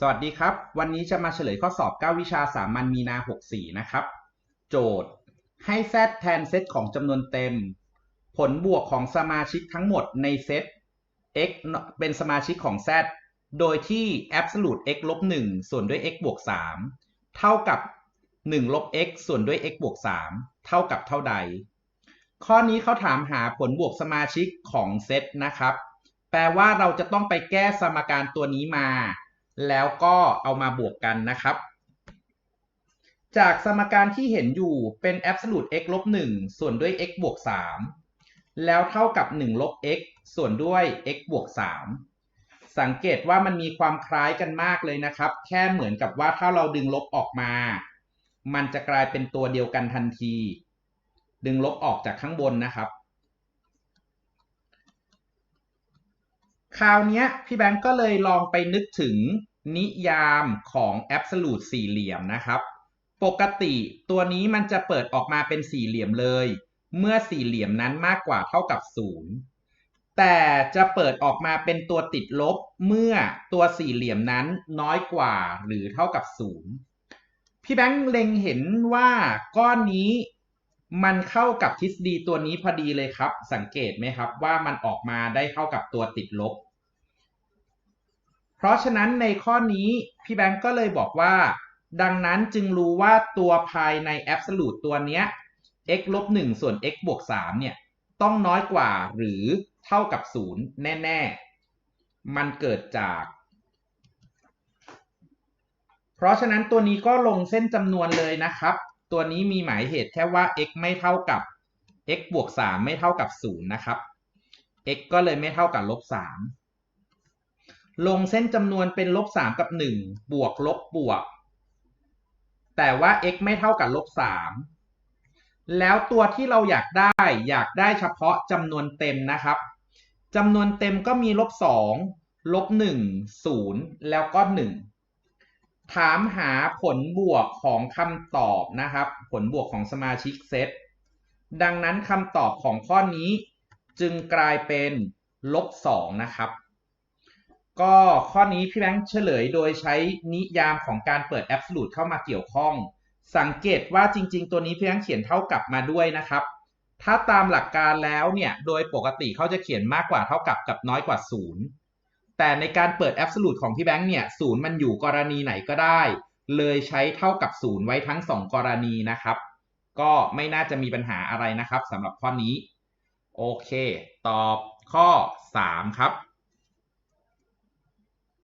สวัสดีครับ วันนี้จะมาเฉลยข้อสอบ 9 วิชาสามัญมีนา 64 นะครับ โจทย์ ให้ z แทนเซตของจำนวนเต็ม ผลบวกของสมาชิกทั้งหมดในเซต x เป็นสมาชิกของ z โดยที่ absolute x ลบ1ส่วนด้วย x บวก 3 เท่ากับ 1 ลบ x ส่วนด้วย x บวก 3 เท่ากับเท่าใด ข้อนี้เขาถามหาผลบวกสมาชิกของเซตนะครับ แปลว่าเราจะต้องไปแก้สมการตัวนี้มา แล้วก็เอามาบวกกันนะครับ จากสมการที่เห็นอยู่เป็น absolute x ลบ1ส่วนด้วย x บวก3แล้วเท่ากับ1ลบ x ส่วนด้วย x บวก3สังเกตว่ามันมีความคล้ายกันมากเลยนะครับ แค่เหมือนกับว่าถ้าเราดึงลบออกมา มันจะกลายเป็นตัวเดียวกันทันที ดึงลบออกจากข้างบนนะครับ คราวนี้พี่แบงก์ก็เลยลองไปนึกถึงนิยามของ absolute สี่เหลี่ยมนะครับ ปกติตัวนี้มันจะเปิดออกมาเป็นสี่เหลี่ยมเลย เมื่อสี่เหลี่ยมนั้นมากกว่าเท่ากับศูนย์แต่จะเปิดออกมาเป็นตัวติดลบเมื่อตัวสี่เหลี่ยมนั้นน้อยกว่าหรือเท่ากับศูนย์พี่แบงค์เล็งเห็นว่าก้อนนี้ มันเข้ากับทฤษฎีตัวนี้พอดีเลยครับ สังเกตไหมครับว่ามันออกมาได้เข้ากับตัวติดลบ เพราะฉะนั้นในข้อนี้พี่แบงก์ก็เลยบอกว่า ดังนั้นจึงรู้ว่าตัวภายใน absolute ตัวเนี้ย x ลบ1ส่วน x บวก3เนี่ย ต้องน้อยกว่าหรือเท่ากับ 0 แน่ ๆ มันเกิดจาก เพราะฉะนั้นตัวนี้ก็ลงเส้นจำนวนเลยนะครับ ตัวนี้มีหมายเหตุแค่ว่า x ไม่เท่ากับ x บวก 3 ไม่เท่ากับ 0 นะครับ x ก็เลยไม่เท่ากับลบ 3 ลงเส้นจำนวนเป็นลบ 3 กับ 1 บวกลบบวก แต่ว่า x ไม่เท่ากับลบ 3 แล้วตัวที่เราอยากได้อยากได้เฉพาะจำนวนเต็มนะครับจำนวนเต็มก็มีลบ 2 ลบ 1 0 แล้วก็ 1 ถามหาผลบวกของคำตอบนะครับ ผลบวกของสมาชิกเซต ดังนั้นคำตอบของข้อนี้จึงกลายเป็นลบ2นะครับ ก็ข้อนี้พี่แบงค์เฉลยโดยใช้นิยามของการเปิด absolute เข้ามาเกี่ยวข้อง สังเกตว่าจริง ๆ ตัวนี้พี่แบงค์เขียนเท่ากับมาด้วยนะครับ ถ้าตามหลักการแล้วเนี่ย โดยปกติเขาจะเขียนมากกว่าเท่ากับกับน้อยกว่า 0 แต่ในการเปิด absolute ของพี่แบงค์เนี่ยศูนย์มันอยู่กรณีไหนก็ได้ เลยใช้เท่ากับศูนย์ไว้ทั้ง 2 กรณีนะครับ ก็ไม่น่าจะมีปัญหาอะไรนะครับสำหรับข้อนี้ โอเค ตอบข้อ 3 ครับ